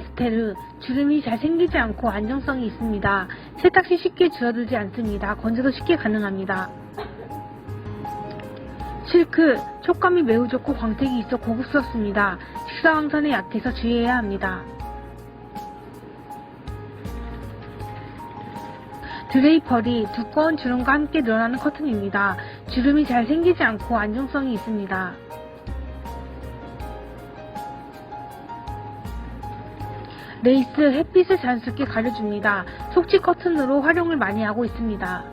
모테르, 주름이 잘 생기지 않고 안정성이 있습니다. 세탁 시 쉽게 줄어들지 않습니다. 건조도 쉽게 가능합니다. 실크, 촉감이 매우 좋고 광택이 있어 고급스럽습니다. 식사왕선에 약해서 주의해야 합니다. 드레이퍼리, 두꺼운 주름과 함께 늘어나는 커튼입니다. 주름이 잘 생기지 않고 안정성이 있습니다. 레이스, 햇빛을 자연스럽게 가려줍니다. 속지 커튼으로 활용을 많이 하고 있습니다.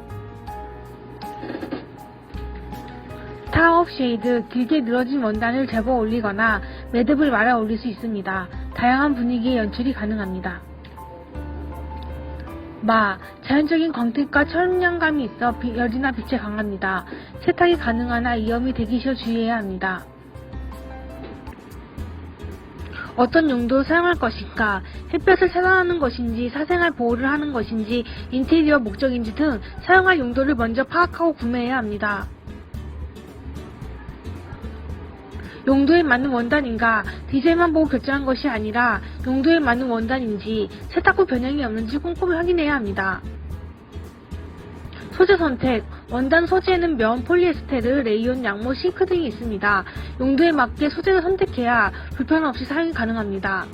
타업 쉐이드, 길게 늘어진 원단을 접어 올리거나 매듭을 말아 올릴 수 있습니다. 다양한 분위기의 연출이 가능합니다. 마, 자연적인 광택과 청량감이 있어 비- 열이나 빛에 강합니다. 세탁이 가능하나 이염이 되기 쉬워 주의해야 합니다. 어떤 용도로 사용할 것인가, 햇볕을 차단하는 것인지, 사생활 보호를 하는 것인지, 인테리어 목적인지 등 사용할 용도를 먼저 파악하고 구매해야 합니다. 용도에 맞는 원단인가, 디자인만 보고 결정한 것이 아니라 용도에 맞는 원단인지, 세탁 후 변형이 없는지 꼼꼼히 확인해야 합니다. 소재 선택, 원단 소재에는 면, 폴리에스테르, 레이온, 양모, 싱크 등이 있습니다. 용도에 맞게 소재를 선택해야 불편 없이 사용이 가능합니다.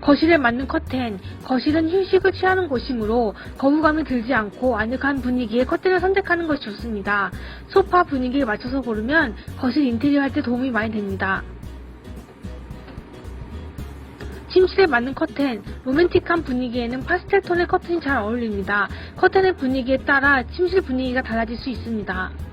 거실에 맞는 커튼, 거실은 휴식을 취하는 곳이므로 거부감이 들지 않고 아늑한 분위기의 커튼을 선택하는 것이 좋습니다. 소파 분위기에 맞춰서 고르면 거실 인테리어 할 때 도움이 많이 됩니다. 침실에 맞는 커튼, 로맨틱한 분위기에는 파스텔 톤의 커튼이 잘 어울립니다. 커튼의 분위기에 따라 침실 분위기가 달라질 수 있습니다.